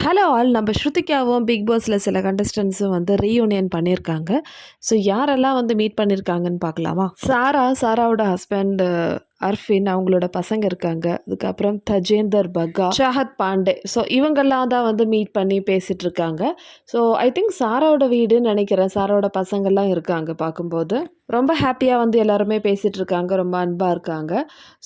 Hello all நம்ம ஸ்ருதிகாவும் big பாஸில் சில கண்டஸ்டன்ஸும் வந்து ரீயூனியன் பண்ணியிருக்காங்க ஸோ யாரெல்லாம் வந்து மீட் பண்ணியிருக்காங்கன்னு பார்க்கலாமா? சாரா சாராவோட ஹஸ்பண்ட் அர்ஃபின் அவங்களோட பசங்க இருக்காங்க. அதுக்கப்புறம் தஜேந்தர் பகா ஷாஹத் பாண்டே. ஸோ இவங்கெல்லாம் தான் வந்து மீட் பண்ணி பேசிகிட்டு இருக்காங்க ஸோ ஐ திங்க் சாராவோட வீடுன்னு நினைக்கிறேன். சாராவோட பசங்கள்லாம் இருக்காங்க பார்க்கும்போது. ரொம்ப ஹாப்பியாக வந்து எல்லாருமே பேசிகிட்டு இருக்காங்க ரொம்ப அன்பாக இருக்காங்க.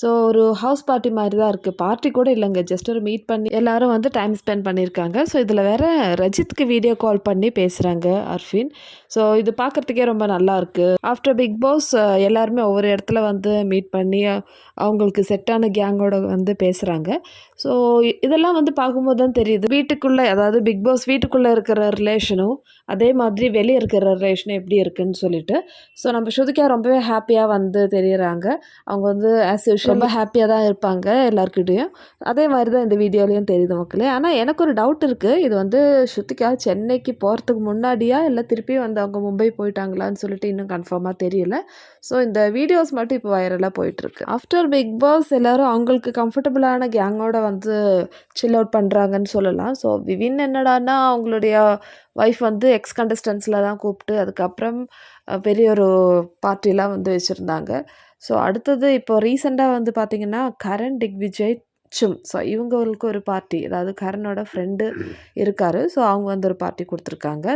ஸோ ஒரு ஹவுஸ் பார்ட்டி மாதிரி தான் இருக்குது பார்ட்டி கூட இல்லைங்க. ஜஸ்ட் ஒரு மீட் பண்ணி எல்லாரும் வந்து டைம் ஸ்பெண்ட் பண்ணியிருக்காங்க. ஸோ இதில் வேற ரஜித்க்கு வீடியோ கால் பண்ணி பேசுகிறாங்க அர்ஃபின். ஸோ இது பார்க்குறதுக்கே ரொம்ப நல்லா இருக்குது ஆஃப்டர் பிக் பாஸ் எல்லாருமே ஒவ்வொரு இடத்துல வந்து மீட் பண்ணி அவங்களுக்கு செட்டான கேங்கோட வந்து பேசுகிறாங்க ஸோ இதெல்லாம் வந்து பார்க்கும்போது தான் தெரியுது. வீட்டுக்குள்ளே அதாவது பிக் பாஸ் வீட்டுக்குள்ளே இருக்கிற ரிலேஷனும் அதே மாதிரி வெளியே இருக்கிற ரிலேஷனும் எப்படி இருக்குன்னு சொல்லிட்டு ஸோ நம்ம ஸ்ருதிகா ரொம்பவே ஹாப்பியாக வந்து தெரியுறாங்க. அவங்க வந்து ஆஸ் யூஷுவல் ரொம்ப ஹாப்பியாக தான் இருப்பாங்க எல்லாருக்கிட்டேயும் அதே மாதிரி தான் இந்த வீடியோலையும் தெரியுது மக்களே. ஆனால் எனக்கு ஒரு டவுட் இருக்குது இது வந்து ஸ்ருதிகா சென்னைக்கு போகிறதுக்கு முன்னாடியா இல்லை திருப்பியும் வந்து அவங்க மும்பை போயிட்டாங்களான்னு சொல்லிட்டு இன்னும் கன்ஃபார்மாக தெரியல. ஸோ இந்த வீடியோஸ் மட்டும் இப்போ வைரலாக போயிட்டுருக்கு ஆஃப்டர் பிக் பாஸ் எல்லோரும் அவங்களுக்கு கம்ஃபர்டபுளான கேங்கோட வந்து சில் அவுட் பண்ணுறாங்கன்னு சொல்லலாம். ஸோ விவின் என்னடான்னா அவங்களுடைய ஒய்ஃப் வந்து எக்ஸ் கண்டஸ்டன்ஸில் தான் கூப்பிட்டு அதுக்கப்புறம் பெரிய ஒரு பார்ட்டிலாம் வந்து வச்சுருந்தாங்க. ஸோ அடுத்தது இப்போ ரீசெண்டாக வந்து பார்த்திங்கன்னா கரண் டிக் விஜய் சும். ஸோ இவங்களுக்கு ஒரு பார்ட்டி அதாவது கரனோட ஃப்ரெண்டு இருக்கார். ஸோ அவங்க வந்து ஒரு பார்ட்டி கொடுத்துருக்காங்க.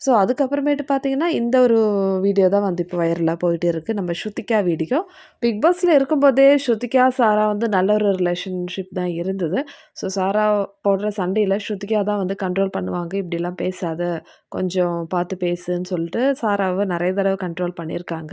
ஸோ அதுக்கப்புறமேட்டு பார்த்தீங்கன்னா இந்த ஒரு வீடியோ தான் வந்து இப்போ வைரலாக போயிட்டு இருக்குது நம்ம ஸ்ருத்திகா வீடியோ. பிக் பாஸில் இருக்கும்போதே ஸ்ருத்திகா சாரா வந்து நல்ல ஒரு ரிலேஷன்ஷிப் தான் இருந்தது. ஸோ சாரா போடுற சண்டையில் ஸ்ருத்திகா தான் வந்து கண்ட்ரோல் பண்ணுவாங்க. இப்படிலாம் பேசாத கொஞ்சம் பார்த்து பேசுன்னு சொல்லிட்டு சாராவை நிறைய தடவை கண்ட்ரோல் பண்ணியிருக்காங்க.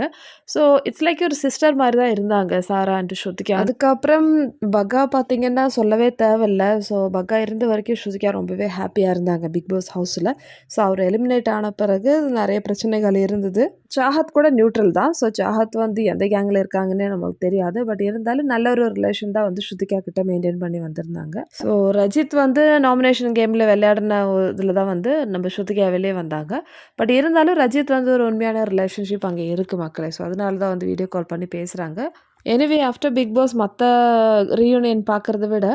ஸோ இட்ஸ் லைக் ஒரு சிஸ்டர் மாதிரி தான் இருந்தாங்க சாரா அண்ட் ஸ்ருத்திகா அதுக்கப்புறம் பகா பார்த்தீங்கன்னா சொல்லவே தேவையில்ல. ஸோ பகா இருந்த வரைக்கும் ஸ்ருதிகா ரொம்பவே ஹாப்பியாக இருந்தாங்க பிக் பாஸ் ஹவுஸில் ஸோ அவர் எலிமினேட் ஆன பிறகு நிறைய பிரச்சனைகள் இருந்தது. சாஹத் கூட நியூட்ரல் தான். ஸோ சாஹத் வந்து எந்த கேங்கில் இருக்காங்கன்னு நமக்கு தெரியாது. பட் இருந்தாலும் நல்ல ஒரு ரிலேஷன் தான் வந்து ஸ்ருதிகா கிட்ட மெயின்டைன் பண்ணி வந்திருந்தாங்க. ஸோ ரஜித் வந்து நாமினேஷன் கேமில் விளையாடின இதில் தான் வந்து நம்ம ஸ்ருதிகா வெளியே வந்தாங்க. பட் இருந்தாலும் ரஜித் வந்து ஒரு உண்மையான ரிலேஷன்ஷிப் அங்கே இருக்குது மக்களே. ஸோ அதனால தான் வந்து வீடியோ கால் பண்ணி பேசுகிறாங்க எனிவே ஆஃப்டர் பிக் பாஸ் மற்ற ரீயூனியன் பார்க்குறத விட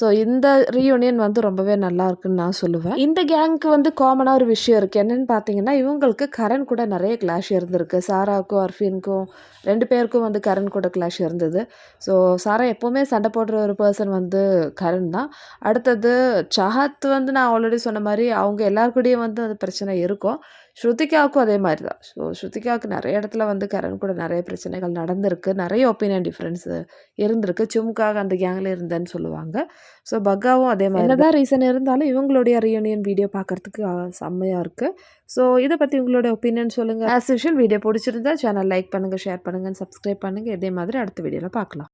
ஸோ இந்த ரீயூனியன் வந்து ரொம்பவே நல்லா இருக்குன்னு நான் சொல்லுவேன். இந்த கேங்க்கு வந்து காமனாக ஒரு விஷயம் இருக்குது என்னென்னு பார்த்தீங்கன்னா இவங்களுக்கு கரண் கூட நிறைய கிளாஷ் இருந்திருக்கு. சாராவுக்கும் அர்ஃபீனுக்கும் ரெண்டு பேருக்கும் வந்து கரண் கூட கிளாஷ் இருந்தது. ஸோ சாரா எப்போவுமே சண்டை போடுற ஒரு பர்சன் வந்து கரண் தான். அடுத்தது சஹத் வந்து நான் ஆல்ரெடி சொன்ன மாதிரி அவங்க எல்லாருக்கூடையும் வந்து அந்த பிரச்சனை இருக்கும். ஸ்ருதிகாவுக்கும் அதே மாதிரி தான் ஸோ ஸ்ருதிகாவுக்கு நிறைய இடத்துல வந்து கரண் கூட நிறைய பிரச்சனைகள் நடந்திருக்கு. நிறைய ஒப்பீனியன் டிஃப்ரென்ஸ் இருந்திருக்கு. சும்காக அந்த கேங்கில் இருந்தேன்னு சொல்லுவாங்க. ஸோ பக்காவும் அதே மாதிரி என்னதான் ரீசன் இருந்தாலும் இவங்களுடைய ரியூனியன் வீடியோ பார்க்குறதுக்கு செம்மையாக இருக்குது ஸோ இதை பற்றி உங்களுடைய ஒப்பீனியன் சொல்லுங்கள் ஆஸ் யூஷுவல் வீடியோ பிடிச்சிருந்தா சேனல் லைக் பண்ணுங்கள் ஷேர் பண்ணுங்கள் சப்ஸ்கிரைப் பண்ணுங்கள் இதே மாதிரி அடுத்த வீடியோவில் பார்க்கலாம்.